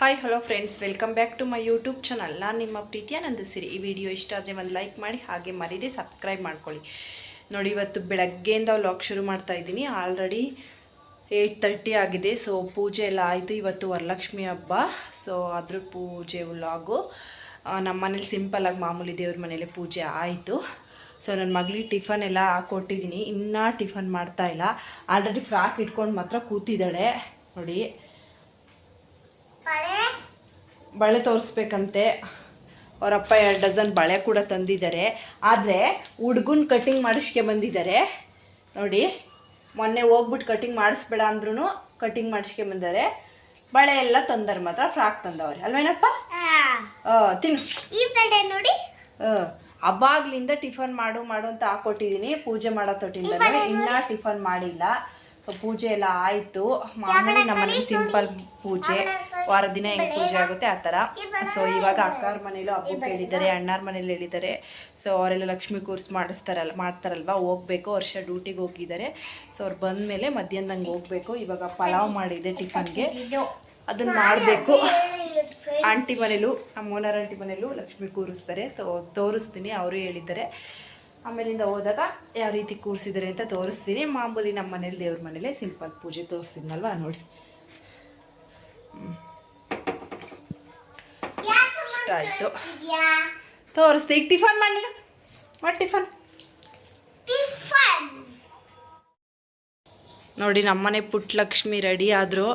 Hi hello friends welcome back to my YouTube channel ನಾನು ನಿಮ್ಮ ಪ್ರೀತಿಯ ನಂದಿಸಿರಿ. ಈ ವಿಡಿಯೋ ಇಷ್ಟ ಆದರೆ ಒಂದು ಲೈಕ್ ಮಾಡಿ, ಹಾಗೆ ಮರೀದೆ ಸಬ್ಸ್ಕ್ರೈಬ್ ಮಾಡ್ಕೊಳ್ಳಿ. ನೋಡಿ, ಇವತ್ತು ಬೆಳಗ್ಗೆಯಿಂದ ವ್ಲಾಗ್ ಶುರು ಮಾಡ್ತಾ ಇದ್ದೀನಿ. ಆಲ್ರೆಡಿ ಏಯ್ಟ್ ತರ್ಟಿ ಆಗಿದೆ. ಸೊ ಪೂಜೆ ಎಲ್ಲ ಆಯಿತು. ಇವತ್ತು ವರಲಕ್ಷ್ಮಿ ಹಬ್ಬ. ಸೊ ಅದ್ರ ಪೂಜೆ ವ್ಲಾಗು ನಮ್ಮ ಮನೇಲಿ ಸಿಂಪಲಾಗಿ ಮಾಮೂಲಿ ದೇವ್ರ ಮನೇಲಿ ಪೂಜೆ ಆಯಿತು. ಸೊ ನನ್ನ ಮಗಳಿಗೆ ಟಿಫನ್ ಎಲ್ಲ ಹಾಕ್ಕೊಟ್ಟಿದ್ದೀನಿ ಇನ್ನೂ ಟಿಫನ್ ಮಾಡ್ತಾ ಇಲ್ಲ. ಆಲ್ರೆಡಿ ಫ್ರಾಕ್ ಇಟ್ಕೊಂಡು ಮಾತ್ರ ಕೂತಿದ್ದಾಳೆ. ನೋಡಿ ಬಳೆ? ತೋರಿಸ್ಬೇಕಂತೆ. ಅವರಪ್ಪ ಎರಡು ಡಜನ್ ಬಳೆ ಕೂಡ ತಂದಿದ್ದಾರೆ. ಆದರೆ ಹುಡ್ಗನ್ ಕಟಿಂಗ್ ಮಾಡಿಸ್ಕೆ ಬಂದಿದ್ದಾರೆ. ನೋಡಿ ಮೊನ್ನೆ ಹೋಗ್ಬಿಟ್ಟು ಕಟಿಂಗ್ ಮಾಡಿಸ್ಬೇಡ ಅಂದ್ರೂ ಕಟಿಂಗ್ ಮಾಡಿಸ್ಕೆ ಬಂದಾರೆ ಬಳೆ ಎಲ್ಲ ತಂದಾರೆ ಮಾತ್ರ ಫ್ರಾಕ್ ತಂದವ್ರೆ. ಅಲ್ವೇನಪ್ಪ? ತಿನ್ನು. ಈ ಬಳೆ ನೋಡಿ. ಅವಾಗ್ಲಿಂದ ಟಿಫನ್ ಮಾಡು ಮಾಡು ಅಂತ ಹಾಕೊಟ್ಟಿದ್ದೀನಿ ಪೂಜೆ ಮಾಡೋ ತೊಟ್ಟಿಂದ ಇನ್ನೂ ಟಿಫನ್ ಮಾಡಿಲ್ಲ. ಪೂಜೆ ಎಲ್ಲ ಆಯಿತು. ಮಾಮೂಲಿ ನಮ್ಮನೇಲಿ ಸಿಂಪಲ್ ಪೂಜೆ. ವಾರ ದಿನ ಹೆಂಗೆ ಪೂಜೆ ಆಗುತ್ತೆ ಆ ಥರ. ಸೊ ಇವಾಗ ಅಕ್ಕವ್ರ ಮನೇಲೂ ಹಬ್ಬಕ್ಕೆ ಹೇಳಿದ್ದಾರೆ ಅಣ್ಣಾರ ಮನೇಲಿ ಹೇಳಿದ್ದಾರೆ. ಸೊ ಅವರೆಲ್ಲ ಲಕ್ಷ್ಮಿ ಕೂರ್ಸ್ ಮಾಡಿಸ್ತಾರಲ್ಲ ಮಾಡ್ತಾರಲ್ವ? ಹೋಗ್ಬೇಕು ವರ್ಷ ಡ್ಯೂಟಿಗೆ ಹೋಗಿದ್ದಾರೆ. ಸೊ ಅವ್ರು ಬಂದಮೇಲೆ ಮಧ್ಯಾಹ್ನದಂಗೆ ಹೋಗ್ಬೇಕು. ಇವಾಗ ಪಲಾವ್ ಮಾಡಿದೆ ಟಿಫನ್ಗೆ. ಅದನ್ನು ಮಾಡಬೇಕು. ಆಂಟಿ ಮನೇಲೂ ನಮ್ಮ ಓನರ್ ಆಂಟಿ ಮನೇಲೂ ಲಕ್ಷ್ಮಿ ಕೂರಿಸ್ತಾರೆ. ತೋ ತೋರಿಸ್ತೀನಿ ಅವರು ಹೇಳಿದ್ದಾರೆ. ಆಮೇಲಿಂದ ಹೋದಾಗ ಯಾವ ರೀತಿ ಕೂರಿಸಿದರೆ ಅಂತ ತೋರಿಸ್ತೀನಿ. ಮಾಮೂಲಿ ನಮ್ಮ ಮನೇಲಿ ದೇವ್ರ ಮನೇಲೆ ಸಿಂಪಲ್ ಪೂಜೆ ತೋರಿಸ್ತೀನಲ್ವ ನೋಡಿ. ಇಷ್ಟ ಆಯಿತು. ತೋರಿಸ್ದೆ. ಈಗ ಟಿಫನ್ ಮಾಡಿ ಟಿಫನ್? ಟಿಫನ್. ನೋಡಿ ನಮ್ಮನೆ ಪುಟ್ಟಲಕ್ಷ್ಮಿ ರೆಡಿ ಆದರು.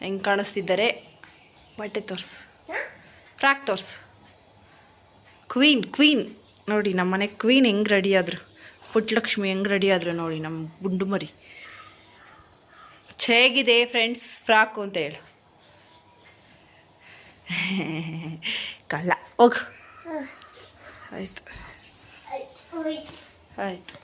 ಹೆಂಗೆ ಕಾಣಿಸ್ತಿದ್ದಾರೆ? ಬಟ್ಟೆ ತೋರಿಸು. ಫ್ರಾಕ್ ತೋರಿಸು ಕ್ವೀನ್ ಕ್ವೀನ್ ನೋಡಿ ನಮ್ಮ ಮನೆ ಕ್ವೀನ್ ಹೆಂಗೆ ರೆಡಿ ಆದರು. ಪುಟ್ಟಲಕ್ಷ್ಮಿ ಹೆಂಗೆ ರೆಡಿ ಆದರು ನೋಡಿ ನಮ್ಮ ಗುಂಡು ಮರಿ. ಹೇಗಿದೆ ಫ್ರೆಂಡ್ಸ್ ಫ್ರಾಕು ಅಂತ ಹೇಳು. ಕಳ್ಳ ಹೋಗು. ಆಯಿತು. ಆಯಿತು.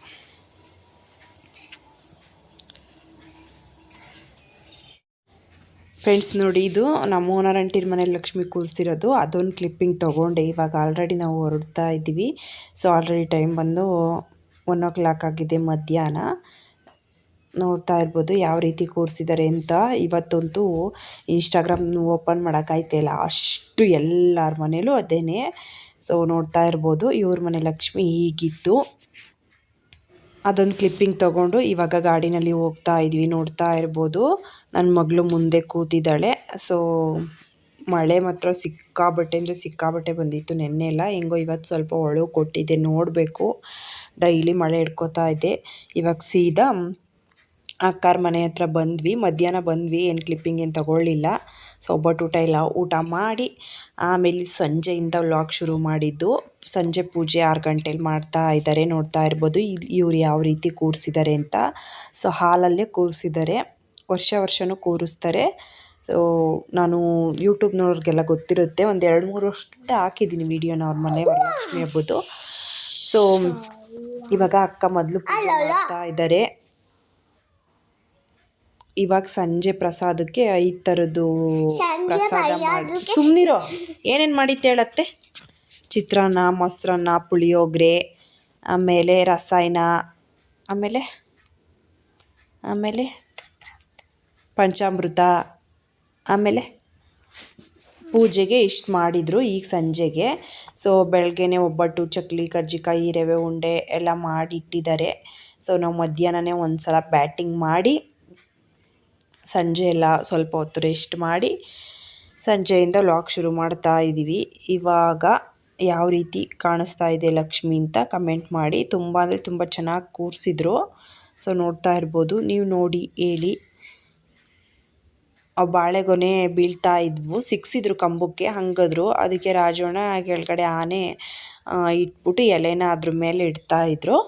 ಫ್ರೆಂಡ್ಸ್ ನೋಡಿ ಇದು ನಮ್ಮ ಓನರ್ ಅಂಟಿರ ಮನೇಲಿ ಲಕ್ಷ್ಮಿ ಕೂರಿಸಿರೋದು. ಅದೊಂದು ಕ್ಲಿಪ್ಪಿಂಗ್ ತೊಗೊಂಡೆ. ಇವಾಗ ಆಲ್ರೆಡಿ ನಾವು ಹೊರಡ್ತಾ ಇದ್ದೀವಿ. ಸೊ ಆಲ್ರೆಡಿ ಟೈಮ್ ಬಂದು ಒನ್ ಓ ಕ್ಲಾಕ್ ಆಗಿದೆ ಮಧ್ಯಾಹ್ನ. ನೋಡ್ತಾ ಇರ್ಬೋದು ಯಾವ ರೀತಿ ಕೂರಿಸಿದ್ದಾರೆ ಅಂತ. ಇವತ್ತಂತೂ ಇನ್ಸ್ಟಾಗ್ರಾಮ್ ಓಪನ್ ಮಾಡೋಕ್ಕಾಯ್ತಿಲ್ಲ ಅಷ್ಟು ಎಲ್ಲರ ಮನೇಲೂ ಅದೇನೆ. ಸೊ ನೋಡ್ತಾ ಇರ್ಬೋದು. ಇವ್ರ ಮನೆ ಲಕ್ಷ್ಮಿ ಹೀಗಿತ್ತು ಅದೊಂದು ಕ್ಲಿಪ್ಪಿಂಗ್ ತೊಗೊಂಡು ಇವಾಗ ಗಾಡಿನಲ್ಲಿ ಹೋಗ್ತಾ ಇದ್ವಿ, ನೋಡ್ತಾ ಇರ್ಬೋದು. ನನ್ನ ಮಗಳು ಮುಂದೆ ಕೂತಿದ್ದಾಳೆ. ಸೊ ಮಳೆ ಮಾತ್ರ ಸಿಕ್ಕಾಬಟ್ಟೆ ಅಂದರೆ ಸಿಕ್ಕಾಬಟ್ಟೆ ಬಂದಿತ್ತು ನೆನ್ನೆ ಎಲ್ಲ. ಹೆಂಗೋ ಇವತ್ತು ಸ್ವಲ್ಪ ಒಳು ಕೊಟ್ಟಿದ್ದೆ ನೋಡಬೇಕು. ಡೈಲಿ ಮಳೆ ಹಿಡ್ಕೋತಾ ಇದೆ. ಇವಾಗ ಸೀದಾ ಅಕ್ಕಾರ ಮನೆ ಹತ್ರ ಬಂದ್ವಿ. ಮಧ್ಯಾಹ್ನ ಬಂದ್ವಿ. ಏನು ಕ್ಲಿಪ್ಪಿಂಗ್ ಏನು ತಗೊಳ್ಳಿಲ್ಲ. ಸೊ ಒಬ್ಬಟ್ಟು ಊಟ ಇಲ್ಲ ಊಟ ಮಾಡಿ, ಆಮೇಲೆ ಸಂಜೆಯಿಂದ ವ್ಲಾಗ್ ಶುರು ಮಾಡಿದ್ದು. ಸಂಜೆ ಪೂಜೆ ಆರು ಗಂಟೆಲಿ ಮಾಡ್ತಾ ಇದ್ದಾರೆ ನೋಡ್ತಾ ಇರ್ಬೋದು. ಇವ್ರು ಯಾವ ರೀತಿ ಕೂರಿಸಿದ್ದಾರೆ ಅಂತ. ಸೊ ಹಾಲಲ್ಲೇ ಕೂರಿಸಿದ್ದಾರೆ ವರ್ಷ ವರ್ಷವೂ ಕೂರಿಸ್ತಾರೆ. ಸೊ ನಾನು ಯೂಟ್ಯೂಬ್ನವ್ರಿಗೆಲ್ಲ ಗೊತ್ತಿರುತ್ತೆ. ಒಂದು ಎರಡು ಮೂರು ವರ್ಷದಿಂದ ಹಾಕಿದ್ದೀನಿ ವೀಡಿಯೋನ ಅವ್ರ ಮನೆ ವರಲಕ್ಷ್ಮಿ ಹಬ್ಬದ್ದು. ಸೊ ಇವಾಗ ಅಕ್ಕ ಮೊದಲು ಮಾಡ್ತಾ ಇದ್ದಾರೆ ಇವಾಗ ಸಂಜೆ ಪ್ರಸಾದಕ್ಕೆ ಐದು ಥರದ್ದು ಪ್ರಸಾದ ಮಾಡಿ ಸುಮ್ಮನಿರೋ ಏನೇನು ಮಾಡಿತ್ತು ಹೇಳತ್ತೆ? ಚಿತ್ರಾನ್ನ ಮೊಸರನ್ನ ಪುಳಿಯೋಗರೆ ಆಮೇಲೆ ರಸಾಯನ ಆಮೇಲೆ ಆಮೇಲೆ ಪಂಚಾಮೃತ ಆಮೇಲೆ ಪೂಜೆಗೆ ಇಷ್ಟು ಮಾಡಿದರು ಈಗ ಸಂಜೆಗೆ. ಸೊ ಬೆಳಗ್ಗೆನೆ ಒಬ್ಬಟ್ಟು ಚಕ್ಲಿ ಕರ್ಜಿಕಾಯಿ ರವೆ ಉಂಡೆ ಎಲ್ಲ ಮಾಡಿಟ್ಟಿದ್ದಾರೆ. ಸೊ ನಾವು ಮಧ್ಯಾಹ್ನನೇ ಒಂದು ಸಲ ಬ್ಯಾಟಿಂಗ್ ಮಾಡಿ ಸಂಜೆ ಎಲ್ಲ ಸ್ವಲ್ಪ ಹೊತ್ತು ರೆಸ್ಟ್ ಮಾಡಿ ಸಂಜೆಯಿಂದ ಲಾಕ್ ಶುರು ಮಾಡ್ತಾ ಇದ್ದೀವಿ. ಇವಾಗ ಯಾವ ರೀತಿ ಕಾಣಿಸ್ತಾ ಇದೆ ಲಕ್ಷ್ಮಿ ಅಂತ ಕಮೆಂಟ್ ಮಾಡಿ. ತುಂಬ ಅಂದರೆ ತುಂಬ ಚೆನ್ನಾಗಿ ಕೂರಿಸಿದ್ರು. ಸೊ ನೋಡ್ತಾ ಇರ್ಬೋದು. ನೀವು ನೋಡಿ, ಹೇಳಿ. ಆ ಬಾಳೆಗೊನೆ ಬೀಳ್ತಾ ಇದ್ವು. ಸಿಕ್ಸಿದ್ರು ಕಂಬಕ್ಕೆ, ಹಂಗದ್ರು. ಅದಕ್ಕೆ ರಾಜೋಣ ಕೆಳಗಡೆ ಆನೆ ಇಟ್ಬಿಟ್ಟು ಎಲೆನ ಅದ್ರ ಮೇಲೆ ಇಡ್ತಾ ಇದ್ರು.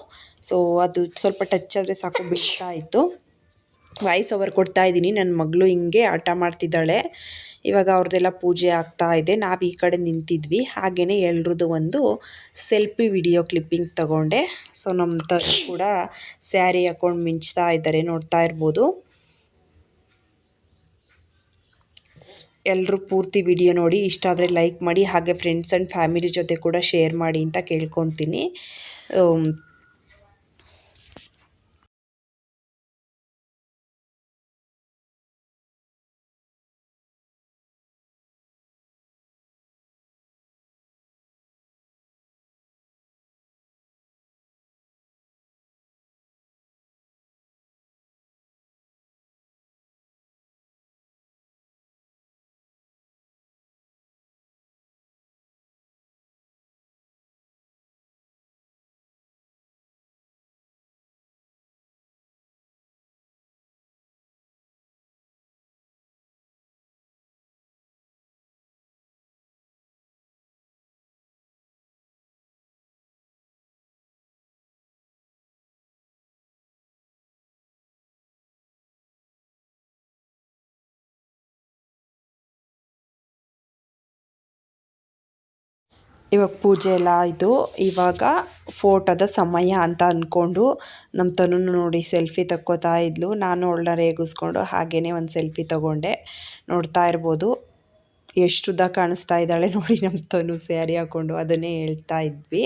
ಸೊ ಅದು ಸ್ವಲ್ಪ ಟಚ್ ಆದರೆ ಸಾಕು, ಬೀಳ್ತಾ ಇತ್ತು. ವಾಯ್ಸ್ ಓವರ್ ಕೊಡ್ತಾ ಇದ್ದೀನಿ. ನನ್ನ ಮಗಳು ಹಿಂಗೆ ಆಟ ಮಾಡ್ತಿದ್ದಾಳೆ. ಇವಾಗ ಅವ್ರದ್ದೆಲ್ಲ ಪೂಜೆ ಆಗ್ತಾ ಇದೆ. ನಾವು ಈ ಕಡೆ ನಿಂತಿದ್ವಿ. ಹಾಗೆಯೇ ಎಲ್ರದ್ದು ಒಂದು ಸೆಲ್ಫಿ ವಿಡಿಯೋ ಕ್ಲಿಪ್ಪಿಂಗ್ ತಗೊಂಡೆ. ಸೊ ನಮ್ಮ ತರ್ ಕೂಡ ಸ್ಯಾರಿ ಹಾಕೊಂಡು ಮಿಂಚ್ತಾ ಇದ್ದಾರೆ. ನೋಡ್ತಾ ಇರ್ಬೋದು. ಎಲ್ಲರೂ ಪೂರ್ತಿ ವಿಡಿಯೋ ನೋಡಿ. ಇಷ್ಟ ಆದರೆ ಲೈಕ್ ಮಾಡಿ. ಹಾಗೆ ಫ್ರೆಂಡ್ಸ್ ಆ್ಯಂಡ್ ಫ್ಯಾಮಿಲಿ ಜೊತೆ ಕೂಡ ಶೇರ್ ಮಾಡಿ ಅಂತ ಕೇಳ್ಕೊತೀನಿ. ಇವಾಗ ಪೂಜೆ ಎಲ್ಲ ಆಯಿತು. ಇವಾಗ ಫೋಟೋದ ಸಮಯ ಅಂತ ಅಂದ್ಕೊಂಡು ನಮ್ಮ ತನು ನೋಡಿ ಸೆಲ್ಫಿ ತಕ್ಕೋತಾ ಇದ್ಲು. ನಾನು ಅವಳನ್ನ ರೇಗಿಸ್ಕೊಂಡು ಹಾಗೇ ಒಂದು ಸೆಲ್ಫಿ ತಗೊಂಡೆ. ನೋಡ್ತಾ ಇರ್ಬೋದು. ಎಷ್ಟು ಉದ್ದ ಕಾಣಿಸ್ತಾ ಇದ್ದಾಳೆ ನೋಡಿ ನಮ್ಮ ತನು ಸ್ಯಾರಿ ಹಾಕ್ಕೊಂಡು ಅದನ್ನೇ ಹೇಳ್ತಾ ಇದ್ವಿ.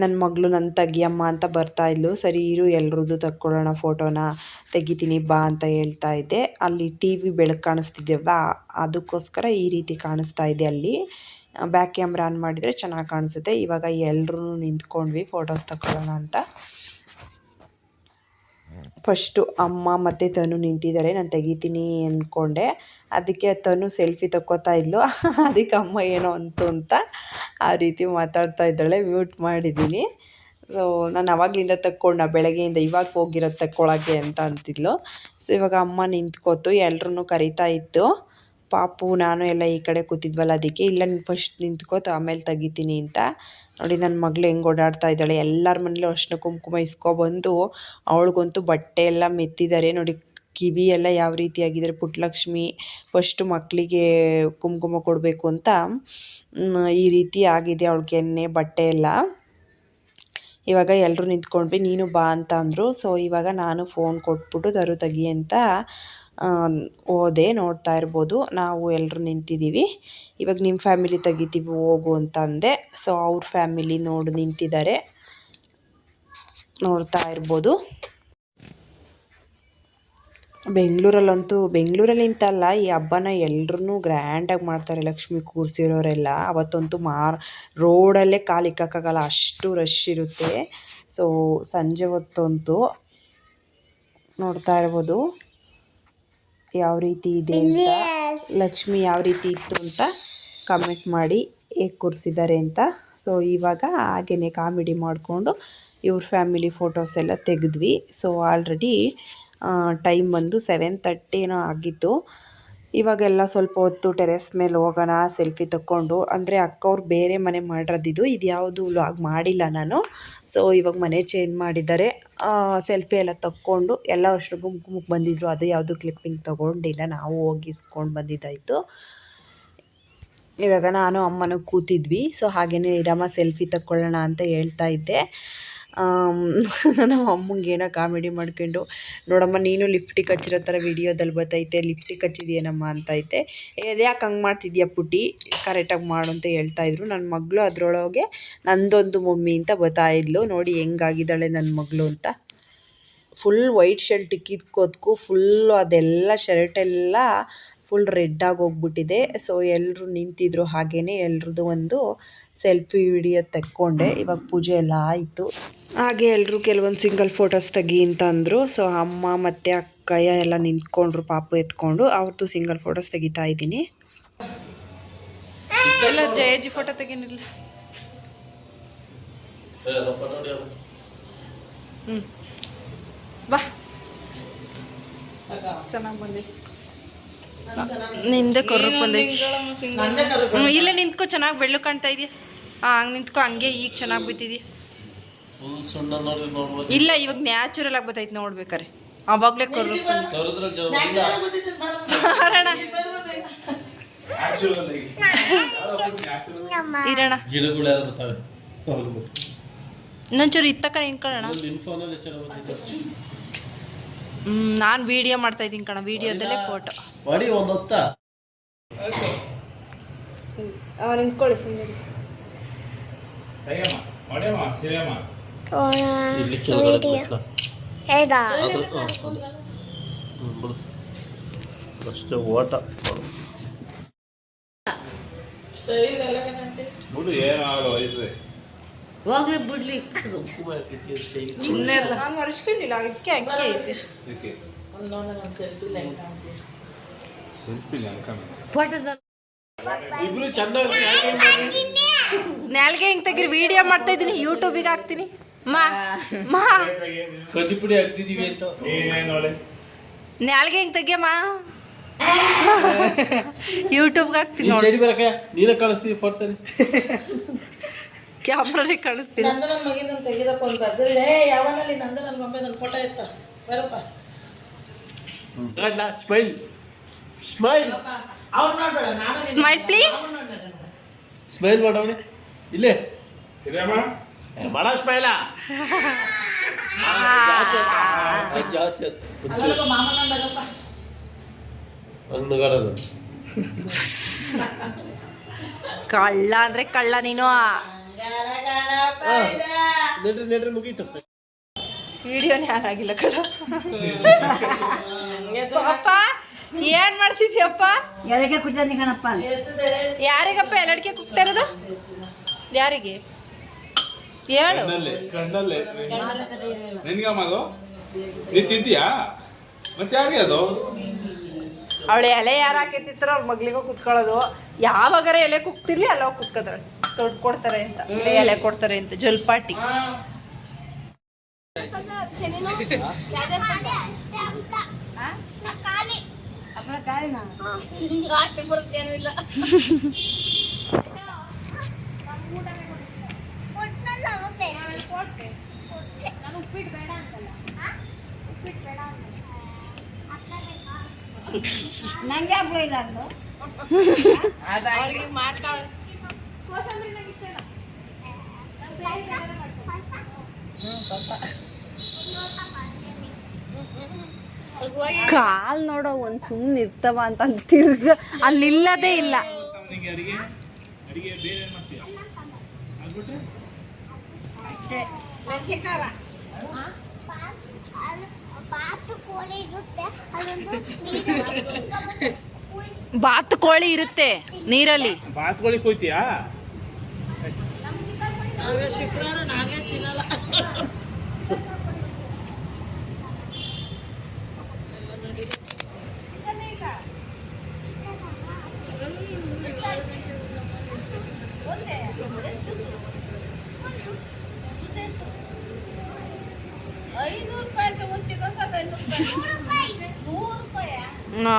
ನನ್ನ ಮಗಳು ನನ್ನ ತೆಗಿಯಮ್ಮ ಅಂತ ಬರ್ತಾ ಇದ್ಲು. ಸರಿ ಇರು, ಎಲ್ರದ್ದು ತಕ್ಕೊಳ್ಳೋಣ ಫೋಟೋನ ತೆಗಿತೀನಿ, ಬಾ ಅಂತ ಹೇಳ್ತಾ ಇದ್ದೆ. ಅಲ್ಲಿ ಟಿ ವಿ ಬೆಳಕು ಕಾಣಿಸ್ತಿದ್ಯಲ್ವ? ಅದಕ್ಕೋಸ್ಕರ ಈ ರೀತಿ ಕಾಣಿಸ್ತಾ ಇದೆ ಅಲ್ಲಿ. ಬ್ಯಾಕ್ ಕ್ಯಾಮ್ರಾ ಆನ್ ಮಾಡಿದರೆ ಚೆನ್ನಾಗಿ ಕಾಣಿಸುತ್ತೆ. ಇವಾಗ ಎಲ್ಲರೂ ನಿಂತ್ಕೊಂಡ್ವಿ ಫೋಟೋಸ್ ತಗೊಳ್ಳೋಣ ಅಂತ. ಫಸ್ಟು ಅಮ್ಮ ಮತ್ತು ತನು ನಿಂತಿದ್ದಾರೆ, ನಾನು ತೆಗಿತೀನಿ ಅಂದ್ಕೊಂಡೆ ಅದಕ್ಕೆ ತನು ಸೆಲ್ಫಿ ತಕ್ಕೋತಾ ಇದ್ಲು. ಅದಕ್ಕೆ ಅಮ್ಮ ಏನೋ ಅಂತು ಅಂತ ಆ ರೀತಿ ಮಾತಾಡ್ತಾ ಇದ್ದಾಳೆ ಮ್ಯೂಟ್ ಮಾಡಿದ್ದೀನಿ. ಸೊ ನಾನು ಅವಾಗಲಿಂದ ತಕ್ಕೊಂಡ, ಬೆಳಗ್ಗೆಯಿಂದ ಇವಾಗ ಹೋಗಿರೋದು ತಕ್ಕೊಳಕ್ಕೆ ಅಂತ ಅಂತಿದ್ಲು. ಸೊ ಇವಾಗ ಅಮ್ಮ ನಿಂತ್ಕೋತು ಎಲ್ರೂ ಕರಿತಾ ಇತ್ತು ಪಾಪು, ನಾನು ಎಲ್ಲ ಈ ಕಡೆ ಕೂತಿದ್ವಲ್ಲ ಅದಕ್ಕೆ, ಇಲ್ಲ ನೀನು ಫಸ್ಟ್ ನಿಂತ್ಕೋತ ಆಮೇಲೆ ತೆಗಿತೀನಿ ಅಂತ. ನೋಡಿ ನನ್ನ ಮಗಳು ಹೆಂಗೆ ಓಡಾಡ್ತಾ ಇದ್ದಾಳೆ. ಎಲ್ಲರ ಮನೇಲೂ ಅರ್ಶಿನ ಕುಂಕುಮ ಇಸ್ಕೊಬಂದು ಅವಳಿಗಂತೂ ಬಟ್ಟೆ ಎಲ್ಲ ಮೆತ್ತಿದ್ದಾರೆ. ನೋಡಿ, ಕಿವಿ ಎಲ್ಲ ಯಾವ ರೀತಿಯಾಗಿದ್ದಾರೆ. ಪುಟ್ಟಲಕ್ಷ್ಮಿ ಫಸ್ಟು ಮಕ್ಕಳಿಗೆ ಕುಂಕುಮ ಕೊಡಬೇಕು ಅಂತ ಈ ರೀತಿ ಆಗಿದೆ ಅವಳಿಗೆ ಎಣ್ಣೆ, ಬಟ್ಟೆ ಎಲ್ಲ. ಇವಾಗ ಎಲ್ಲರೂ ನಿಂತ್ಕೊಂಡ್ವಿ. ನೀನು ಬಾ ಅಂತ ಅಂದರು. ಸೊ ಇವಾಗ ನಾನು ಫೋನ್ ಕೊಟ್ಬಿಟ್ಟು ತರು ತೆಗಿ ಅಂತ ಹೋದೆ ನೋಡ್ತಾ ಇರ್ಬೋದು. ನಾವು ಎಲ್ಲರೂ ನಿಂತಿದ್ದೀವಿ. ಇವಾಗ ನಿಮ್ಮ ಫ್ಯಾಮಿಲಿ ತೆಗಿತೀವಿ, ಹೋಗು ಅಂತ ಅಂದೆ. ಸೊ ಅವ್ರ ಫ್ಯಾಮಿಲಿ ನೋಡಿ ನಿಂತಿದ್ದಾರೆ. ನೋಡ್ತಾ ಇರ್ಬೋದು. ಬೆಂಗಳೂರಲ್ಲಂತೂ, ಬೆಂಗಳೂರಲ್ಲಿ ನಿಂತಲ್ಲ ಈ ಹಬ್ಬನ ಎಲ್ಲರೂ ಗ್ರ್ಯಾಂಡಾಗಿ ಮಾಡ್ತಾರೆ. ಲಕ್ಷ್ಮಿ ಕೂರಿಸಿರೋರೆಲ್ಲ. ಅವತ್ತಂತೂ ಮಾರ್, ರೋಡಲ್ಲೇ ಕಾಲು ಇಕ್ಕೋಕ್ಕಾಗಲ್ಲ ಅಷ್ಟು ರಶ್ ಇರುತ್ತೆ. ಸೊ ಸಂಜೆ ಹೊತ್ತಂತೂ ನೋಡ್ತಾ ಇರ್ಬೋದು. ಯಾವ ರೀತಿ ಇದೆ ಅಂತ ಲಕ್ಷ್ಮಿ ಯಾವ ರೀತಿ ಇತ್ತು ಅಂತ ಕಮೆಂಟ್ ಮಾಡಿ ಹೇಗೆ ಕೂರಿಸಿದ್ದಾರೆ ಅಂತ. ಸೊ ಇವಾಗ ಹಾಗೆಯೇ ಕಾಮಿಡಿ ಮಾಡಿಕೊಂಡು ಇವ್ರ ಫ್ಯಾಮಿಲಿ ಫೋಟೋಸ್ ಎಲ್ಲ ತೆಗೆದ್ವಿ. ಸೊ ಆಲ್ರೆಡಿ ಟೈಮ್ ಬಂದು ಸೆವೆನ್ ತರ್ಟಿನೋ ಆಗಿತ್ತು. ಇವಾಗೆಲ್ಲ ಸ್ವಲ್ಪ ಹೊತ್ತು ಟೆರೆಸ್ ಮೇಲೆ ಹೋಗೋಣ ಸೆಲ್ಫಿ ತಕ್ಕೊಂಡು. ಅಂದರೆ ಅಕ್ಕವ್ರು ಬೇರೆ ಮನೆ ಮಾಡಿರೋದಿದ್ದು ಇದು ಯಾವುದು ವ್ಲಾಗ್ ಮಾಡಿಲ್ಲ ನಾನು. ಸೊ ಇವಾಗ ಮನೆ ಚೇಂಜ್ ಮಾಡಿದ್ದಾರೆ. ಸೆಲ್ಫಿ ಎಲ್ಲ ತಕ್ಕೊಂಡು ಎಲ್ಲ ಅಷ್ಟು ಗುಂಪುಮುಕ್ ಬಂದಿದ್ರು. ಅದು ಯಾವುದು ಕ್ಲಿಪ್ಪಿಂಗ್ ತೊಗೊಂಡಿಲ್ಲ. ನಾವು ಹೋಗಿ ಇಸ್ಕೊಂಡು ಬಂದಿದ್ದಾಯಿತು. ಇವಾಗ ನಾನು ಅಮ್ಮನೂ ಕೂತಿದ್ವಿ. ಸೊ ಹಾಗೆಯೇ ಇರಮ್ಮ ಸೆಲ್ಫಿ ತಕ್ಕೊಳ್ಳೋಣ ಅಂತ ಹೇಳ್ತಾ ಇದ್ದೆ. ನಮ್ಮ ಅಮ್ಮಂಗೆ ಏನೋ ಕಾಮಿಡಿ ಮಾಡ್ಕೊಂಡು, ನೋಡಮ್ಮ, ನೀನು ಲಿಪ್ಟಿಕ್ ಹಚ್ಚಿರೋ ಥರ ವಿಡಿಯೋದಲ್ಲಿ ಬರ್ತೈತೆ ಲಿಪ್ಟಿಕ್ ಹಚ್ಚಿದ್ಯೇನಮ್ಮ ಅಂತೈತೆ. ಯಾಕೆ ಹಂಗೆ ಮಾಡ್ತಿದ್ಯಾ ಪುಟಿ ಕರೆಕ್ಟಾಗಿ ಮಾಡು ಅಂತ ಹೇಳ್ತಾಯಿದ್ರು ನನ್ನ ಮಗಳು ಅದರೊಳಗೆ ನಂದೊಂದು ಮಮ್ಮಿ ಅಂತ ಬರ್ತಾಯಿದ್ಲು ನೋಡಿ ಹೆಂಗಾಗಿದ್ದಾಳೆ ನನ್ನ ಮಗಳು ಅಂತ. ಫುಲ್ ವೈಟ್ ಶರ್ಟ್ ಇಕ್ಕಿದ್ಕೋದ್ಕು ಫುಲ್ಲು ಅದೆಲ್ಲ ಶರ್ಟೆಲ್ಲ ಫುಲ್ ರೆಡ್ಡಾಗಿ ಹೋಗ್ಬಿಟ್ಟಿದೆ. ಸೊ ಎಲ್ಲರೂ ನಿಂತಿದ್ರು ಹಾಗೆಯೇ ಎಲ್ರದ್ದು ಒಂದು ಸೆಲ್ಫಿ ವಿಡಿಯೋ ತೆಕ್ಕೊಂಡೆ. ಇವಾಗ ಪೂಜೆ ಎಲ್ಲ ಆಯಿತು. ಹಾಗೆ ಎಲ್ಲರೂ ಕೆಲವೊಂದು ಸಿಂಗಲ್ ಫೋಟೋಸ್ ತೆಗಿ ಅಂತ ಅಂದರು. ಸೊ ಅಮ್ಮ ಮತ್ತು ಅಕ್ಕಯ್ಯ ಎಲ್ಲ ನಿಂತ್ಕೊಂಡ್ರು ಪಾಪು ಎತ್ಕೊಂಡು. ಅವ್ರದ್ದು ಸಿಂಗಲ್ ಫೋಟೋಸ್ ತೆಗಿತಾ ಇದ್ದೀನಿ. ಎಲ್ಲ ಜಯಜಿ ಫೋಟೋ ತೆಗೀನಿಲ್ಲ. ಹ್ಞೂ ಬಾ. ಚೆನ್ನಾಗಿ ಬಂದಿದೆ ನಿಂದೆ ಬಂದೈತಿ ಇಲ್ಲ ನಿಂತ್ಕೊ ಚೆನ್ನಾಗಿ ಬೆಳ್ಳು ಕಾಣ್ತಾ ಇದೆಯಾ. ಹಂಗೆ ನಿಂತ್ಕೊ ಹಂಗೆ ಈಗ ಚೆನ್ನಾಗಿ ಬಿತ್ತಿದ್ದಿ ಇಲ್ಲ ಇವಾಗ ನ್ಯಾಚುರಲ್ ಆಗಿ ಬತ್ತೈತೆ ನೋಡ್ಬೇಕಾರೆ. ಅವಾಗಲೇ ಕರ್ರು ಇರಣ್ಣ ಜನ ಇರೋಣ. ಇನ್ನೊಂಚೂರು ಇತ್ತಕ್ಕ ನಿಂತ್ಕೊಳ್ಳೋಣ ಹ್ಮ್ ನಾನು ವೀಡಿಯೋ ಮಾಡ್ತಾ ಇದ್ದೀನಿ ಕಣ ವಿಡಿಯೋದಲ್ಲೇ ಫೋಟೋ ನಿಂತ್ಕೊಳ್ಳಿ ಸುಮ್ಮನೆ ಇಲ್ಲಿ ಕೆಳಗಡೆ ಬಿಟ್ಲ ಹೇದಾ ಅದ್ರ ಹಾಂ ಅದು ಹ್ಞೂ ಬಿಡು ಅಷ್ಟೇ ಓಟ. ಹೋಗ್ಲಿ ಬಿಡ್ಲಿ. ವರ್ಷಕೊಂಡಿಲ್ಲ ಅದಕ್ಕೆ ಹಂಗೆ ಐತೆ. ಅನ್ಕಮ್ಮಿ ಇಬ್ರು ಚೆನ್ನಾಗಿ ನಾಲ್ಗೆ ಹಿಂಗೆ ತೆಗಿರಿ ವಿಡಿಯೋ ಮಾಡ್ತಾ ಇದ್ದೀನಿ ಯೂಟ್ಯೂಬಿಗೆ ಹಾಕ್ತೀನಿ. ಮಾ ಮಾ. ಕಡ್ಡಿಪುಡಿ ಹಾಕ್ತಿದೀವಿ ಅಂತ. ಏನೇನು ನೋಡಿ? ನಾಲ್ಗೆ ಹಿಂಗೆ ತೆಗಿಯಮ್ಮ ಯೂಟ್ಯೂಬ್ಗೆ ಹಾಕ್ತೀನಿ ನೀನ್ ನೋಡಿ. ಸರಿ ಬರಕ ನೀನೇ ಕಳಿಸ್ತೀವಿ ಕ್ಯಾಮ್ರಾನೇ ಕಳಿಸ್ತೀನಿ. ನಂದು ನನ್ನ ಮಗಿನ ತೆಗಿದಪ್ಪ ಅಂತ ಅದ್ರಲ್ಲೇ ಯಾವನಲ್ಲಿ ನಂದು ನನ್ನ ಮಮ್ಮಿ ನನ್ನ ಫೋಟೋ ಇತ್ತ ಬರಪ್ಪ. ಸ್ಮೈಲ್ ಸ್ಮೈಲ್ ಅವ್ರು ನೋಡ್ಬೇಡ ನಾನು ಸ್ಮೈಲ್ ಪ್ಲೀಸ್ ಸ್ಮೈಲ್ ಮಾಡವಣೆ ಇಲ್ಲೇ. ಬಡ ಸ್ಮೈಲ ಜಾಸ್ತಿ ಒಂದು ಗಡದು ಕಳ್ಳ ಅಂದ್ರೆ ಕಳ್ಳ ನೀನು. ನೆಡ್ರಿ ನೆಡ್ರಿ ಮುಗೀತು. ವಿಡಿಯೋನೇ ಯಾರಾಗಿಲ್ಲ ಕಳ್ಳ. ಅಪ್ಪ ಏನ್ ಮಾಡ್ತಿದ್ಯಪ್ಪ? ಕಣಪ್ಪ ಯಾರಿಗಪ್ಪ ಎಲ್ಲಡಿಕೆ ಕುಗ್ತಾ ಇರೋದು? ಯಾರಿಗೆ? ಹೇಳು. ಕಣ್ಣಲ್ಲೇ ಕಣ್ಣಲ್ಲಿ. ನಿನ್ಗಮ್ಮ ಅದು ನೀ ತಿಂತೀಯಾ? ಮತ್ತೆ ಯಾರಿಗೆ ಅದು? ಅವಳು ಎಲೆ ಯಾರು ಹಾಕಿರ್ತಾರೋ ಅವ್ರ ಮಗ್ಳಿಗೂ ಕುತ್ಕೊಳ್ಳೋದು. ಯಾವಾಗಾರ ಎಲೆ ಕುಗ್ತಿರ್ಲಿ ಅಲ್ಲ ಕುತ್ಕೋತಾಳೆ ತೊಡ್ ಕೊಡ್ತಾರೆ ಅಂತ. ಎಲೆ ಕೊಡ್ತಾರೆ ಅಂತ. ಜಲ್ಪಾಟಿ. ಅಂತ ನಾ ಖಾಲಿ ಕೊಟ್ನಲ್ಲ ಮತ್ತೆ ಕೊಟ್ಟೆ ನಾನು ಉಪ್ಪಿಟ್ಟು ಬೇಡ ಅಂತಲ್ಲ ಹಾ? ಉಪ್ಪಿಟ್ಟು ಬೇಡ ಅಂತಲ್ಲ ಅಕ್ಕ ಬೇಕಾ? ನಂಗೆ ಹಬ್ಬ ಇಲ್ಲ ಅಂದು ಕೋಸಂಬರಿ ನಂಗೆ ಇಷ್ಟ ಇಲ್ಲ. ಪಾಯ್ಸ? ನೋಡ್ತಾ ಮಾಡ್ತೀನಿ. ಕಾಲ್ ನೋಡೋ ಒಂದ್ ಸುಮ್ನೆ ಇರ್ತವ ಅಂತ ಅಲ್ಲಿ ತಿರ್ಗ ಅಲ್ಲಿ ನಿಲ್ಲದೇ ಇಲ್ಲ. ಬಾತ್ ಅಡಿಗೆ? ಅಡಿಗೆ ಬೇರೆ ಏನ್ ಮಾಡ್ತೀಯ? ಅಲ್ಲಿ ಬಾತು ಕೋಳಿ ಇರುತ್ತೆ ನೀರಲ್ಲಿ. ನೀರು ಬಾತು ಕೋಳಿ ನಾವೇ ಶುಕ್ರವಾರ ನಾವೇ ತಿನ್ನಲ್ಲ ನೂರು ರೂಪಾಯಿ ಹಾ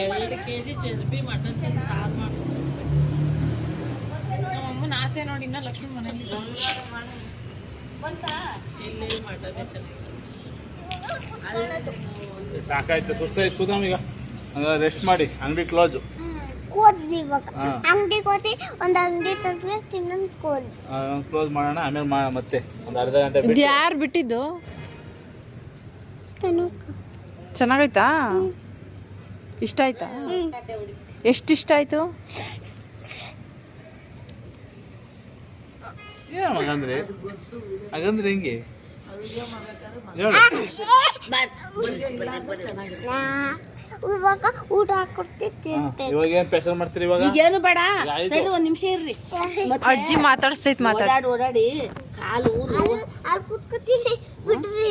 ಎರಡು ಕೆ ಜಿ ಚರ್ಬಿ ಮಟನ್ ಸಾರು ಮಾಡಿ ಇಲ್ಲಿ ಮಟನ್ನೇ ಚೆನ್ನಾಗಿ ಸಾಕಾಯ್ತು ಸುಸ್ತಾಯ್ತು ಕೂತಾಮ ಈಗ. ರೆಸ್ಟ್ ಮಾಡಿ ಅಂಗಡಿ ಕ್ಲೋಸು ಅಂಗಡಿ ಇವಾಗ. ಅಂಗಡಿಗೆ ಹೋಗಿ ಒಂದು ಅಂಗಡಿ ತೆಗ್ದ್ರೆ ಇನ್ನೊಂದು ಹೋದ್ವಿ ಕ್ಲೋಸ್ ಮಾಡೋಣ ಆಮೇಲೆ ಮಾಡೋಣ ಮತ್ತೆ ಒಂದು ಅರ್ಧ ಗಂಟೆ ಬಿಟ್ಟು. ಯಾರು ಬಿಟ್ಟಿದ್ದು? ಚೆನ್ನಾಗೈತಾ? ಇಷ್ಟ ಆಯ್ತಾ? ಎಷ್ಟು ಇಷ್ಟ ಆಯ್ತು? ಏನಮ್ಮ ಹಾಗಂದ್ರೆ ಹಾಗಂದ್ರೆ ಹೆಂಗೆ? ಹೇಳು. ಇವಾಗ ಊಟ ಹಾಕೊಡ್ತಿ ತಿಂತೆ. ಇವಾಗ ಏನ್ ಸ್ಪೆಷಲ್ ಮಾಡ್ತೀರಿ ಇವಾಗ? ಈಗೇನು ಬೇಡ. ಸರಿ. ಒಂದ್ ನಿಮಿಷ ಇರ್ರಿ. ಅಜ್ಜಿ ಮಾತಾಡ್ಸ್ತೈತ್ ಮಾತಾಡಿ ಓಡಾಡಿ ಕಾಲು ನೋವು ಅಲ್ಲಿ ಕೂತ್ಕೊತೀನಿ. ಬಿಡ್ರಿ.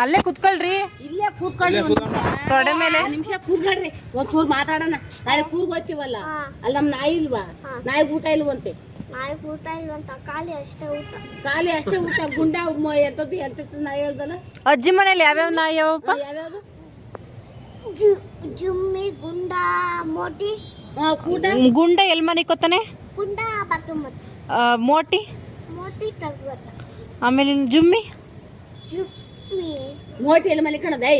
ಅಲ್ಲೇ ಕುತ್ಕೊಳ್ರಿ. ಇಲ್ಲೇ ಕೂತ್ಕೊಂಡು. ತೊಡೆ ಮೇಲೆ. ನಿಮಿಷ ಕೂತ್ಕೊಳ್ರಿ. ಒಂದ್ ಚೂರ್ ಮಾತಾಡೋಣ. ನಾಳೆ ಕೂರ್ಗ್ ಹೋಗ್ತೀವಲ್ಲ. ಅಲ್ಲಿ ನಮ್ ನಾಯಿ ಇಲ್ವಾ? ಹಾ. ನಾಯಿಗ್ ಊಟ ಇಲ್ವಂತೆ? ನಾಯಿಗೆ ಊಟ ಇಲ್ವಂತ. ಖಾಲಿ ಅಷ್ಟೇ ಊಟ. ಖಾಲಿ ಅಷ್ಟೇ ಊಟ. ಗುಂಡ ಮ- ಎಂತದ್ದು ಎಂತದ್ದು ನಾಯಿ ಹೇಳ್ದಲ್ಲ? ಅಜ್ಜಿ ಮನೇಲಿ ಯಾವ್ಯಾವ ನಾಯಿ ಯಾವಪ್ಪ? ಯಾವ್ಯಾವ್ದು? ಜು- ಜುಮ್ಮಿ ಗುಂಡ ಮೋಟಿ. ಆ, ಕೂಟ? ಗುಂಡ ಎಲ್ ಮನೆ ಕೊತ್ತಾನೆ? ಗುಂಡ ಬರ್ತುಮತ್ ಮೋಟಿ? ಮೋಟಿ ಆಮೇಲೆ ಜುಮ್ಮಿ? ಜುಮ್ಮಿ ಮೋಟಿ ಎಲ್ಲಿ ಮನೆ ಕಣದ ಐ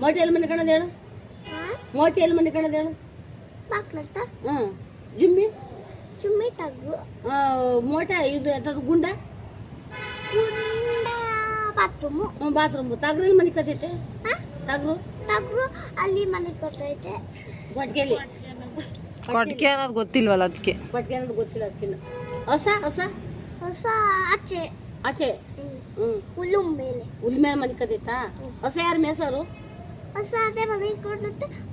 ಮೋಟಿ ಎಲ್ಲಿ ಮನೆ ಕಣದ ಹೇಳು. ಹಾ? ಮೋಟಿ ಎಲ್ಲಿ ಮನೆ ಕಣದ ಹೇಳು. ಬಾಕ್ಲತ್ತ? ಹ್ಞೂ ಜುಮ್ಮಿ? ಜುಮ್ಮಿ ತಗ್ಗು ಆ, ಮೋಟ ಇದು ಎಂತದ್ದು ಗುಂಡ? ಗುಂಡ ಬಾತ್ರೂಮು. ಬಾತ್ರೂಮು. ತಗ್ರಲ್ಲಿ ಮನೆ ಕತ್ತೈತೆ ಹಾ? ತಗ್ರು? ತಗ್ರು ಅಲ್ಲಿ ಮನೆ ಕಟ್ಟೈತೆ. ಕೊಟ್ಟಿಗೆಲಿ ಕೊಟ್ಗೆ ಅನ್ನೋದು ಗೊತ್ತಿಲ್ವಲ್ಲ ಅದಕ್ಕೆ ಪಟ್ಗೆ ಅನ್ನೋದು ಗೊತ್ತಿಲ್ಲ ಅದಕ್ಕಿಲ್ಲ ಹೊಸ ಹೊಸ? ಹೊಸ ಆಚೆ. ಹ್ಞೂ ಹುಲ್ಲು ಮೇಲೆ. ಹುಲ್ ಮೇಲೆ ಮಲ್ಕೋದಿತ್ತಾ ಕದೀತಾ ಹೊಸ ಯಾರು ಮೇಸರು ಹೊಸ ಅದೇ ಮನೆ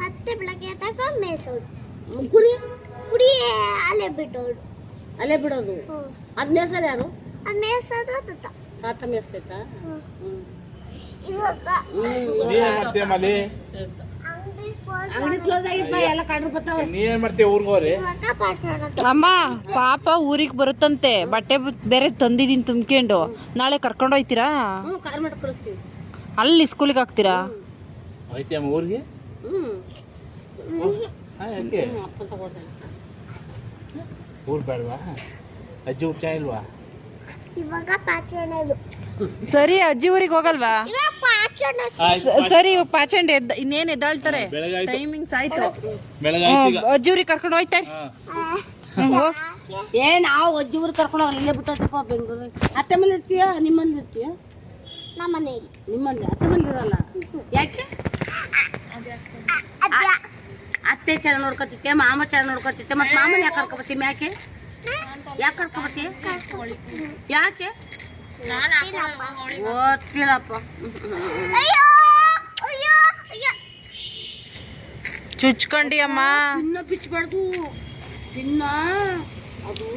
ಮತ್ತೆ ಬೆಳಗ್ಗೆ ತಗ ಮೇಸೋಡು ಕುರಿ? ಕುರಿ ಕುಡಿ ಅಲ್ಲೇ ಬಿಡೋರು. ಅಲ್ಲೇ ಬಿಡೋದು? ಅದ್ ಮೇಸರು ಯಾರು? ಅದು ಮೇಸೋದು ತಾತ. ತಾತ ಮೇಸ್ತೈತಾ ಇವಾಗ. ಅಂಗಡಿ ಕ್ಲೋಸ್ ಅಂಗಡಿ ಆಗಿಪ್ಪ ಎಲ್ಲ ಕಡ್ರು ಬರ್ತಾವ್ರೆ. ನೀ ಏನ್ ಮಾಡ್ತೀಯ ಊರ್ಗೋರಿ ಇವಾಗ ಪಾಠ ಅಮ್ಮ ಪಾಪ ಊರಿಗೆ ಬರುತ್ತಂತೆ. ಬಟ್ಟೆ ಬೇರೆ ತಂದಿದ್ದೀನಿ ತುಂಬ್ಕೊಂಡು. ನಾಳೆ ಕರ್ಕೊಂಡು ಹೋಯ್ತೀರಾ? ಹ್ಞೂ ಕಾರ್ ಮಾಡಿ ಕಳಿಸ್ತೀವಿ. ಅಲ್ಲಿ ಸ್ಕೂಲಿಗೆ ಹಾಕ್ತೀರಾ? ಊರಿಗೆ? ಊರ್ ಬೇಡವಾ? ಅಜ್ಜಿ ಊಟ ಇಲ್ವಾ? ಇವಾಗ ಪಾಚಣದು ಸರಿ ಅಜ್ಜಿ ಊರಿಗೆ ಹೋಗಲ್ವಾ? ಇವಾಗ ಪಾಚಣೆ ಸ- ಸರಿ ಇವಾಗ ಪಾಚಂಡ್ ಎದ್ದ ಇನ್ನೇನ್ ಎದ್ದಾಳ್ತಾರೆ? ಟೈಮಿಂಗ್ಸ್ ಆಯ್ತು. ಹ್ಮ್, ಅಜ್ಜಿ ಊರಿಗೆ ಕರ್ಕೊಂಡು ಹೋಯ್ತೆ. ಹಾ. ಹ್ಮ್, ಹೋಗ್. ಏ ನಾವು ಅಜ್ಜಿ ಊರಿಗೆ ಕರ್ಕೊಂಡು ಹೋಗ್ರಿ ಇಲ್ಲೇ ಬಿಟ್ಟಪ್ಪ ಬೆಂಗಳೂರು ಅತ್ತೆ ಮನೆ ಇರ್ತೀಯ ನಿಮ್ಮಂದು ಇರ್ತೀಯ? ನಮ್ಮ ಮನೆಯಲ್ಲಿ ನಿಮ್ಮನ್ನ ಅತ್ತೆ ಮನೆ ಇರಲ್ಲ. ಯಾಕೆ? ಅತ್ತೆ ಚೆನ್ನಾಗಿ ನೋಡ್ಕೊತಿತ್ತೆ ಮಾಮ ಚೆನ್ನಾಗಿ ನೋಡ್ಕೊತಿತ್ತೆ ಮತ್ತೆ ಮಾಮನ ಯಾಕೆ ಕರ್ಕೊಬತ್ತಿ ಯಾಕೆ ಯಾಕೆ ಕರ್ಕೊಬತ್ತಿ ಯಾಕೆ? ಗೊತ್ತಿಲ್ಲಪ್ಪ. ಅಯ್ಯೋ ಅಯ್ಯೋ ಅಯ್ಯೋ. ಚುಚ್ಕೊಂಡಿ ಅಮ್ಮ ಪಿನ್ನ ಬಿಚ್ಚಬಾರ್ದು ಪಿನ್ನ ಅದು.